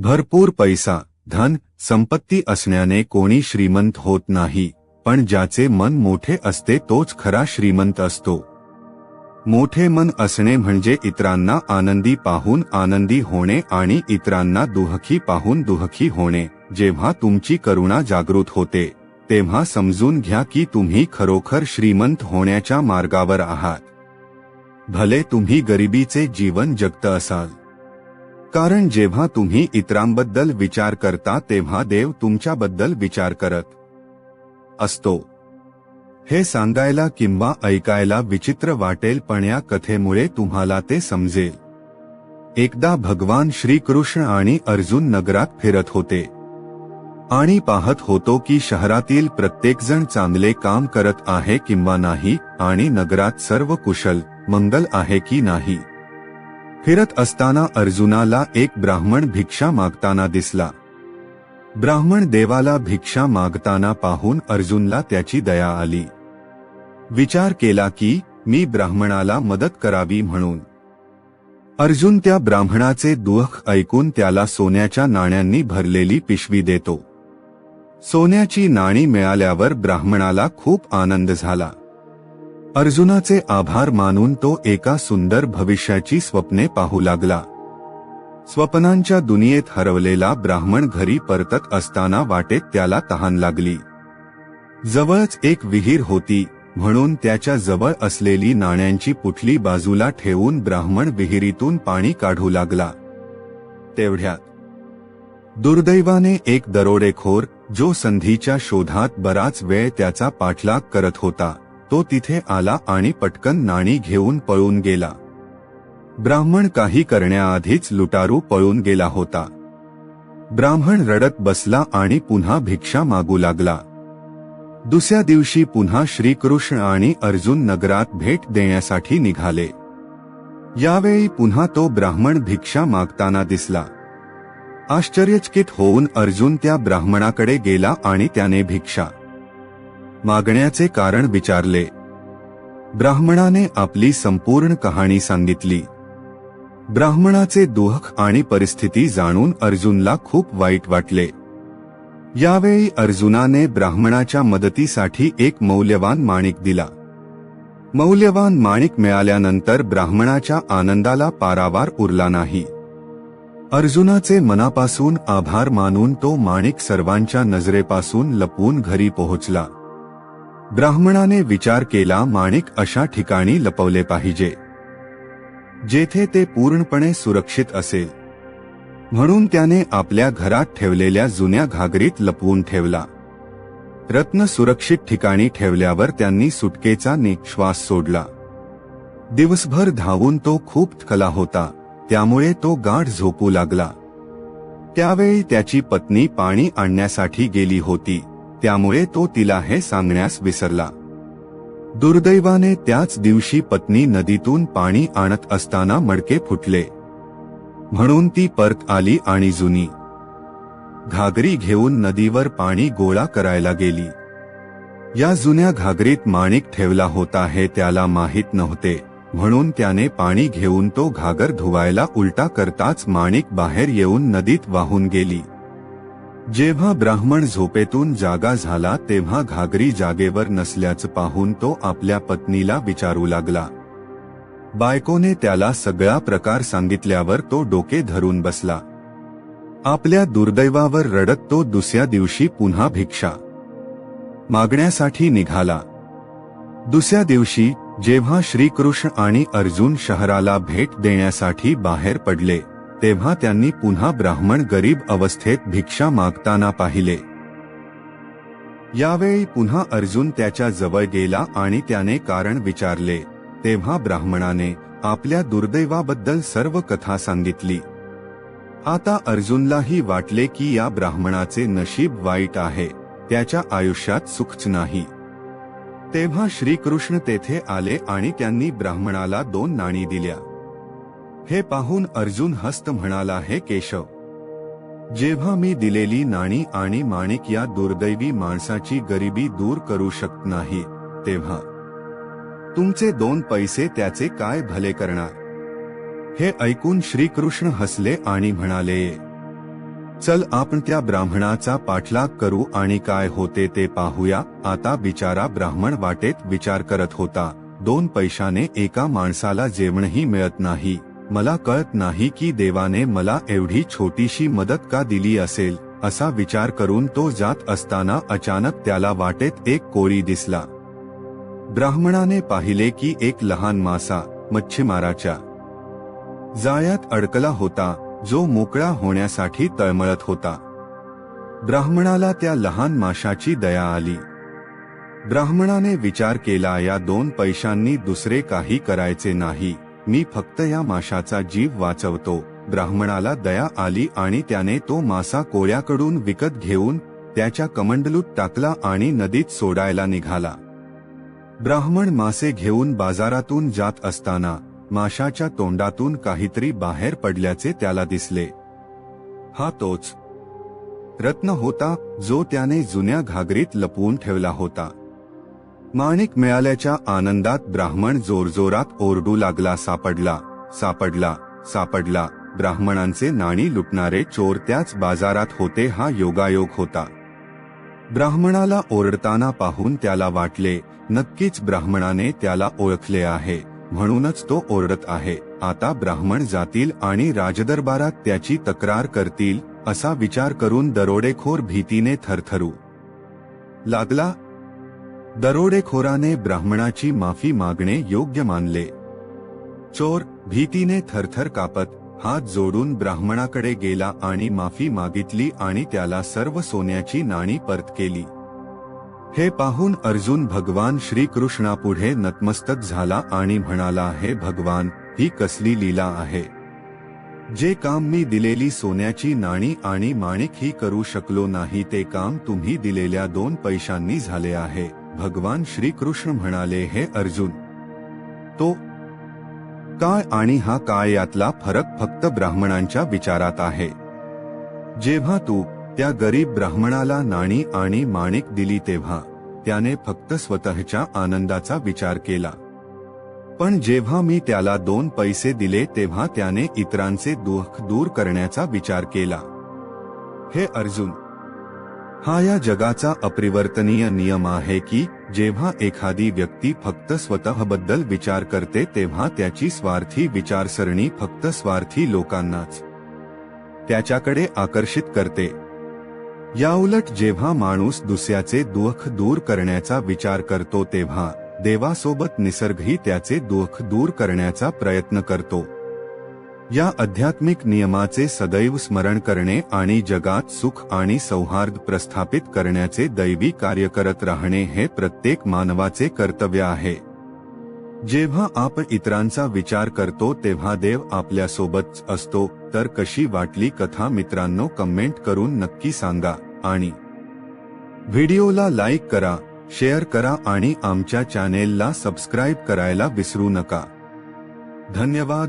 भरपूर पैसा धन संपत्ती असण्याने कोणी श्रीमंत होत नाही पण ज्याचे मन मोठे असते तोच खरा श्रीमंत असतो. मोठे मन असणे म्हणजे इतरांना आनंदी पाहून आनंदी होणे आणि इतरांना दुहखी पाहून दुहखी होणे. जेव्हा तुमची करुणा जागृत होते तेव्हा समजून घ्या की तुम्ही खरोखर श्रीमंत होण्याच्या मार्गावर आहात. भले तुम्ही गरिबीचे जीवन जगत असाल कारण जेव्हा तुम्ही इतरांबद्दल विचार करता तेव्हा देव तुमच्याबद्दल विचार करत असतो. हे सांगायला किंवा ऐकायला विचित्र वाटेल पण या कथेमुळे तुम्हाला ते समजेल. एकदा भगवान श्रीकृष्ण आणि अर्जुन नगरात फिरत होते. आणि पाहत होतो की शहरातील प्रत्येकजण चांगले काम करत आहे किंवा नाही आणि नगरात सर्व कुशल मंगल आहे की नाही. फिरत असताना अर्जुनाला एक ब्राह्मण भिक्षा मागताना दिसला. ब्राह्मण देवाला भिक्षा मागताना पाहून अर्जुनला त्याची दया आली. विचार केला की मी ब्राह्मणाला मदत करावी म्हणून. अर्जुन त्या ब्राह्मणाचे दुःख ऐकून त्याला सोन्याच्या नाण्यांनी भरलेली पिशवी देतो. सोन्याची नाणी मिळाल्यावर ब्राह्मणाला खूप आनंद झाला. अर्जुनाचे आभार मानून तो एका सुंदर भविष्याची स्वप्ने पाहू लागला. स्वप्नांच्या दुनियेत हरवलेला ब्राह्मण घरी परतत असताना वाटेत त्याला तहान लागली. जवळच एक विहीर होती म्हणून त्याच्याजवळ असलेली नाण्यांची पुठली बाजूला ठेवून ब्राह्मण विहिरीतून पाणी काढू लागला. तेवढ्यात दुर्दैवाने एक दरोडेखोर जो संधीच्या शोधात बराच वेळ त्याचा पाठलाग करत होता. तो तिथे आला आणि पटकन नाणी घेऊन पळून गेला. ब्राह्मण काही करण्याआधीच लुटारू पळून गेला होता. ब्राह्मण रडत बसला आणि पुन्हा भिक्षा मागू लागला. दुसऱ्या दिवशी पुन्हा श्रीकृष्ण आणि अर्जुन नगरात भेट देण्यासाठी निघाले. यावेळी पुन्हा तो ब्राह्मण भिक्षा मागताना दिसला. आश्चर्यचकित होऊन अर्जुन त्या ब्राह्मणाकडे गेला आणि त्याने भिक्षा मागण्याचे कारण विचारले. ब्राह्मणाने आपली संपूर्ण कहाणी सांगितली. ब्राह्मणाचे दुःख आणि परिस्थिती जाणून अर्जुनला खूप वाईट वाटले. यावेळी अर्जुनाने ब्राह्मणाच्या मदतीसाठी एक मौल्यवान माणिक दिला. मौल्यवान माणिक मिळाल्यानंतर ब्राह्मणाच्या आनंदाला पारावार उरला नाही. अर्जुनाचे मनापासून आभार मानून तो माणिक सर्वांच्या नजरेपासून लपवून घरी पोहोचला. ब्राह्मणाने विचार केला माणिक अशा ठिकाणी लपवले पाहिजे जेथे ते पूर्णपणे सुरक्षित असेल. म्हणून त्याने आपल्या घरात ठेवलेल्या जुन्या घागरीत लपवून ठेवला. रत्न सुरक्षित ठिकाणी ठेवल्यावर त्यांनी सुटकेचा निश्वास सोडला. दिवसभर धावून तो खूप थकला होता त्यामुळे तो गाढ झोपू लागला. त्यावेळी त्याची पत्नी पाणी आणण्यासाठी गेली होती. त्यामुळे तो तिला हे सांगण्यास विसरला. दुर्दैवाने त्याच दिवशी पत्नी नदीतून पाणी आणत असताना मडके फुटले. म्हणून ती परत आली आणि जुनी. घागरी घेऊन नदीवर पाणी गोळा करायला गेली. या जुन्या घागरीत माणिक ठेवला होता हे त्याला माहीत नव्हते म्हणून त्याने पाणी घेऊन तो घागर धुवायला उलटा करताच माणिक बाहेर येऊन नदीत वाहून गेली. जेव्हा ब्राह्मण झोपेतून जागा झाला तेव्हा घागरी जागेवर नसल्याचं पाहून तो आपल्या पत्नीला विचारू लागला. बायकोने त्याला सगळा प्रकार सांगितल्यावर तो डोके धरून बसला. आपल्या दुर्दैवावर रडत तो दुसऱ्या दिवशी पुन्हा भिक्षा मागण्यासाठी निघाला. दुसऱ्या दिवशी जेव्हा श्रीकृष्ण आणि अर्जुन शहराला भेट देण्यासाठी बाहेर पडले तेव्हा त्यांनी पुन्हा ब्राह्मण गरीब अवस्थेत भिक्षा मागताना पाहिले. यावेळी पुन्हा अर्जुन त्याच्याजवळ गेला आणि त्याने कारण विचारले. तेव्हा ब्राह्मणाने आपल्या दुर्दैवाबद्दल सर्व कथा सांगितली. आता अर्जुनलाही वाटले की या ब्राह्मणाचे नशीब वाईट आहे. त्याच्या आयुष्यात सुखच नाही. तेव्हा श्रीकृष्ण तेथे आले आणि त्यांनी ब्राह्मणाला दोन नाणी दिल्या. हे पाहून अर्जुन हस्त म्हणाला हे केशव जेव्हा मी दिलेली नाणी आणि माणिक या दुर्दैवी माणसाची गरिबी दूर करू शकत नाही तेव्हा तुमचे दोन पैसे त्याचे काय भले करणार? हे ऐकून श्रीकृष्ण हसले आणि म्हणाले चल आपण त्या ब्राह्मणाचा पाठलाग करू आणि काय होते ते पाहूया. आता बिचारा ब्राह्मण वाटेत विचार करत होता. दोन पैशाने एका माणसाला जेवणही मिळत नाही. मला कळत नाही की देवाने मला एवढी छोटीशी मदत का दिली असेल असा विचार करून तो जात असताना अचानक त्याला वाटेत एक कोळी दिसला. ब्राह्मणाने पाहिले की एक लहान मासा मच्छीमाराच्या जाळ्यात अडकला होता जो मोकळा होण्यासाठी तळमळत होता. ब्राह्मणाला त्या लहान माशाची दया आली. ब्राह्मणाने विचार केला या दोन पैशांनी दुसरे काही करायचे नाही. मी फक्त या माशाचा जीव वाचवतो. ब्राह्मणाला दया आली आणि त्याने तो मासा कोळ्याकडून विकत घेऊन त्याच्या कमंडलूत टाकला आणि नदीत सोडायला निघाला. ब्राह्मण मासे घेऊन बाजारातून जात असताना माशाच्या तोंडातून काहीतरी बाहेर पडल्याचे त्याला दिसले. हा तोच रत्न होता जो त्याने जुन्या घागरीत लपवून ठेवला होता. माणिक मिळाल्याच्या आनंदात ब्राह्मण जोरजोरात ओरडू लागला सापडला सापडला सापडला. ब्राह्मणांचे नाणी लुटणारे चोर त्याच बाजारात होते हा योगायोग होता. ब्राह्मणाला ओरडताना पाहून त्याला वाटले नक्कीच ब्राह्मणाने त्याला ओळखले आहे म्हणूनच तो ओरडत आहे. आता ब्राह्मण जातील आणि राजदरबारात त्याची तक्रार करतील असा विचार करून दरोडेखोर भीतीने थरथरू लागला. दरोडेखोराने ब्राह्मणाची माफी मागणे योग्य मानले. चोर भीतीने थरथर कापत हात जोडून ब्राह्मणाकडे गेला आणि माफी मागितली आणि त्याला सर्व सोन्याची नाणी परत केली. हे पाहून अर्जुन भगवान श्रीकृष्णापुढे नतमस्तक झाला आणि म्हणाला हे भगवान ही कसली लीला आहे? जे काम मी दिलेली सोन्याची नाणी आणि माणिक ही करू शकलो नाही ते काम तुम्ही दिलेल्या दोन पैशांनी झाले आहे. भगवान श्रीकृष्ण म्हणाले हे अर्जुन तो काय आणि हा काय यातला फरक फक्त ब्राह्मणांच्या विचारात आहे. जेव्हा तू त्या गरीब ब्राह्मणाला नाणी आणि माणिक दिली तेव्हा त्याने फक्त स्वतःच्या आनंदाचा विचार केला. पण जेव्हा मी त्याला दोन पैसे दिले तेव्हा त्याने इतरांचे दुःख दूर करण्याचा विचार केला. हे अर्जुन हा या जगाचा अपरिवर्तनीय नियम आहे की जेव्हा एखादी व्यक्ती फक्त स्वतःबद्दल विचार करते तेव्हा त्याची स्वार्थी विचारसरणी फक्त स्वार्थी लोकांनाच त्याच्याकडे आकर्षित करते. याउलट जेव्हा माणूस दुसऱ्याचे दुःख दूर करण्याचा विचार करतो तेव्हा देवासोबत निसर्गही त्याचे दुःख दूर करण्याचा प्रयत्न करतो. या आध्यात्मिक नियमाचे सदैव स्मरण करणे आणि जगात सुख आणि सौहार्द प्रस्थापित करण्याचे दैवी कार्य करत राहणे हे प्रत्येक मानवाचे कर्तव्य आहे. जेव्हा आपण इतरांचा विचार करतो तेव्हा देव आपल्यासोबत असतो तर कशी वाटली कथा मित्रांनो कमेंट करून नक्की सांगा आणि व्हिडिओला लाईक करा शेअर करा आणि आमच्या चॅनेलला सबस्क्राईब करायला विसरू नका. धन्यवाद.